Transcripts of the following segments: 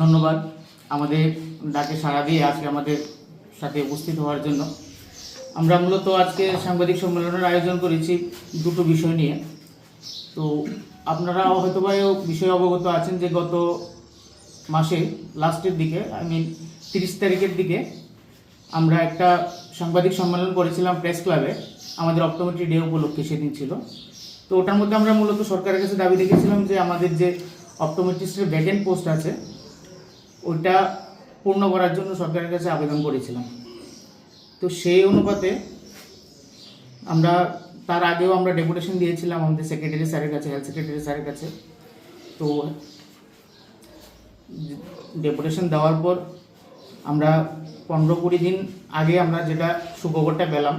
ধন্যবাদ। আমাদের ডাকে সাড়া দিয়ে আজকে আমাদের সাথে উপস্থিত হওয়ার জন্য। আমরা মূলত আজকে সাংবাদিক সম্মেলনের আয়োজন করেছি দুটো বিষয় নিয়ে। তো আপনারা হয়তো বা বিষয়ে অবগত আছেন যে গত মাসে লাস্টের দিকে, আই মিন তিরিশ তারিখের দিকে আমরা একটা সাংবাদিক সম্মেলন করেছিলাম প্রেস ক্লাবে, আমাদের অপটোমেট্রি ডে উপলক্ষে সেদিন ছিল। তো ওটার মধ্যে আমরা মূলত সরকারের কাছে দাবি রেখেছিলাম যে আমাদের যে অপটোমেট্রিস্টের ভ্যাকেন্ট পোস্ট আছে, ওইটা পূর্ণ করার জন্য সরকারের কাছে আবেদন করেছিলাম। তো সেই অনুপাতে আমরা, তার আগেও আমরা ডেপুটেশন দিয়েছিলাম আমাদের সেক্রেটারি স্যারের কাছে হেলথ সেক্রেটারি স্যারের কাছে। তো ডেপুটেশন দেওয়ার পর আমরা পনেরো কুড়ি দিন আগে আমরা যেটা সুখবরটা পেলাম,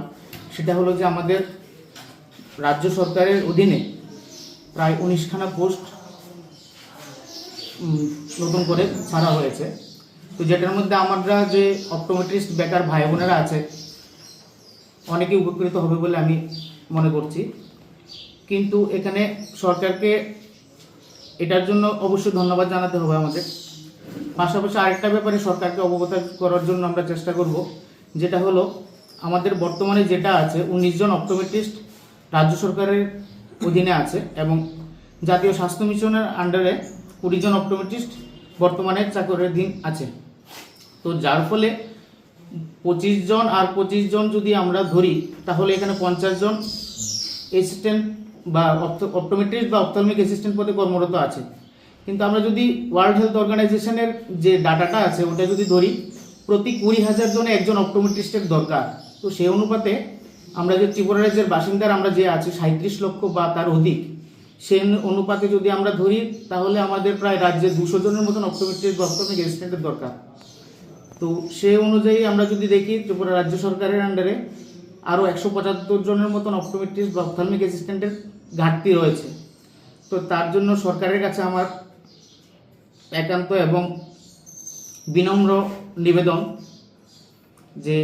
সেটা হলো যে আমাদের রাজ্য সরকারের অধীনে প্রায় উনিশখানা পোস্ট নতুন করে ছাড়া হয়েছে। তো যেটার মধ্যে আমরা যে অপটোমেট্রিস্ট বেকার ভাই বোনেরা আছে, অনেকেই উপকৃত হবে বলে আমি মনে করছি। কিন্তু এখানে সরকারকে এটার জন্য অবশ্যই ধন্যবাদ জানাতে হবে আমাদের। পাশাপাশি আরেকটা ব্যাপারে সরকারকে অবগত করার জন্য আমরা চেষ্টা করব, যেটা হলো আমাদের বর্তমানে যেটা আছে, উনিশ জন অপটোমেট্রিস্ট রাজ্য সরকারের অধীনে আছে এবং জাতীয় স্বাস্থ্য মিশনের আন্ডারে কুড়ি জন অপটোমেট্রিস্ট বর্তমানে চাকরির দিন আছে। তো যার ফলে পঁচিশ জন আর পঁচিশ জন যদি আমরা ধরি, তাহলে এখানে পঞ্চাশ জন অ্যাসিস্ট্যান্ট বা অপটোমেট্রিস্ট বা অপথলমিক অ্যাসিস্ট্যান্ট পদে কর্মরত আছে। কিন্তু আমরা যদি ওয়ার্ল্ড হেলথ অর্গানাইজেশনের যে ডাটাটা আছে, ওটা যদি ধরি, প্রতি কুড়ি হাজার জনে একজন অপটোমেট্রিস্টের দরকার। তো সেই অনুপাতে আমরা যে ত্রিপুরা রাজ্যের বাসিন্দার আমরা যে আছি সাঁত্রিশ লক্ষ বা তার অধিক সেই অনুপাতে যদি আমরা ধরি, তাহলে আমাদের প্রায় রাজ্যে দুশো জনের মতন অপটোমেট্রিস্ট বা অপটোমিক দরকার। তো সেই অনুযায়ী আমরা যদি দেখি, ত্রিপুরা রাজ্য সরকারের আন্ডারে আরও একশো পঁচাত্তর জনের মতন অপটোমেট্রিস্ট বা অপথালমিক অ্যাসিস্ট্যান্টের ঘাটতি রয়েছে। তো তার জন্য সরকারের কাছে আমার একান্ত এবং বিনম্র নিবেদন যে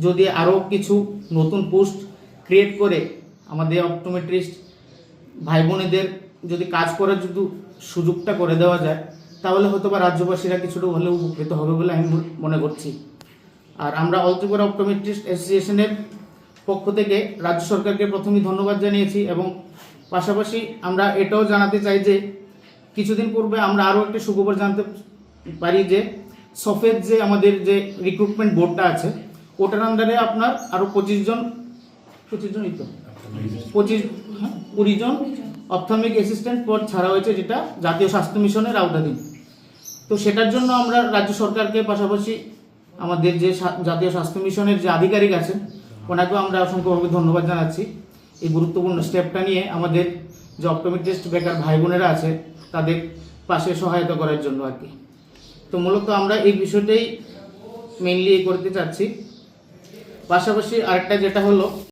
যদি আরও কিছু নতুন পোস্ট ক্রিয়েট করে আমাদের অপটোমেট্রিস্ট ভাই বোনেদের যদি কাজ করার যদি সুযোগটা করে দেওয়া যায়, তাহলে হয়তো বা রাজ্যবাসীরা কিছুটা হলেও উপকৃত হবে বলে আমি মনে করছি। আর আমরা অল ত্রিপুরা অপটোমেট্রিস্ট অ্যাসোসিয়েশনের পক্ষ থেকে রাজ্য সরকারকে প্রথমেই ধন্যবাদ জানিয়েছি এবং পাশাপাশি আমরা এটাও জানাতে চাই যে কিছুদিন পূর্বে আমরা আরও একটি সুখবর জানতে পারি যে সফেদ যে আমাদের যে রিক্রুটমেন্ট বোর্ডটা আছে, ওটার আন্ডারে আপনার আরও পঁচিশ জন, পঁচিশ জনই তো? পঁচিশ হ্যাঁ কুড়ি জন অপথমিক অ্যাসিস্ট্যান্ট পদ ছাড়া হয়েছে যেটা জাতীয় স্বাস্থ্য মিশনের আওতাধীন। তো সেটার জন্য আমরা রাজ্য সরকারকে পাশাপাশি আমাদের যে জাতীয় স্বাস্থ্য মিশনের যে আধিকারিক আছেন, ওনাকেও আমরা অসংখ্যভাবে ধন্যবাদ জানাচ্ছি। এই গুরুত্বপূর্ণ স্টেপটা নিয়ে আমাদের যে অপটোমেট্রিস্ট বেকার ভাই বোনেরা আছে তাদের পাশে সহায়তা করার জন্য আর কি। তো মূলত আমরা এই বিষয়টাই মেনলি করতে চাচ্ছি। পাশাপাশি আরেকটা যেটা হলো